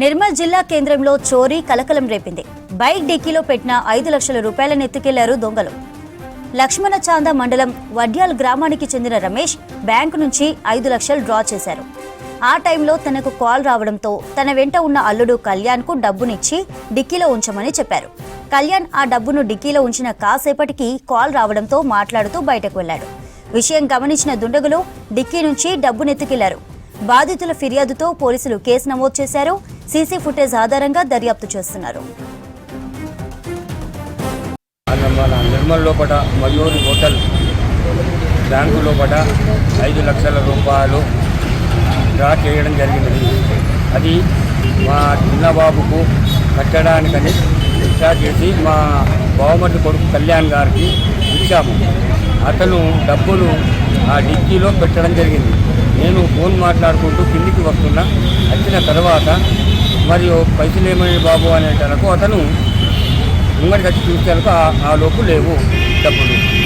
నిర్మల్ జిల్లా కేంద్రంలో చోరీ కలకలం రేపింది. బైక్ డిక్కీలో పెట్టిన ఐదు లక్షల రూపాయలను ఎత్తుకెళ్ళారు దొంగలు. లక్ష్మణ చాంద మండలం వడ్యాల్ గ్రామానికి చెందిన రమేష్ బ్యాంకు నుంచి ఐదు లక్షలు డ్రా చేశారు. ఆ టైంలో తనకు కాల్ రావడంతో తన వెంట ఉన్న అల్లుడు కళ్యాణ్కు డబ్బునిచ్చి డిక్కీలో ఉంచమని చెప్పారు. కళ్యాణ్ ఆ డబ్బును డిక్కీలో ఉంచిన కాసేపటికి కాల్ రావడంతో మాట్లాడుతూ బయటకు వెళ్ళాడు విషయం గమనించిన దుండగులు డిక్కీ నుంచి డబ్బునెత్తుకెళ్ళారు బాధితుల ఫిర్యాదుతో పోలీసులు కేసు నమోదు చేశారు. సీసీ ఫుటేజ్ ఆధారంగా దర్యాప్తు చేస్తున్నారు. మన నిర్మల్ లోపల మయూరి హోటల్ బ్యాంకు లోపల ఐదు లక్షల రూపాయలు డ్రా చేయడం జరిగినది అది మా చిన్నబాబుకు కట్టడానికని రిక్షా చేసి మా బావమటి కొడుకు కళ్యాణ్ గారికి ఇచ్చాము. అతను డబ్బులు ఆ డిక్కీలో పెట్టడం జరిగింది. నేను ఫోన్ మాట్లాడుకుంటూ కిందికి వస్తున్నా వచ్చిన తర్వాత మరియు పైసలు బాబు? బాబు తనకు అతను ముంగడికి వచ్చి చూసేందుకు ఆ లోపు లేవు డబ్బులు.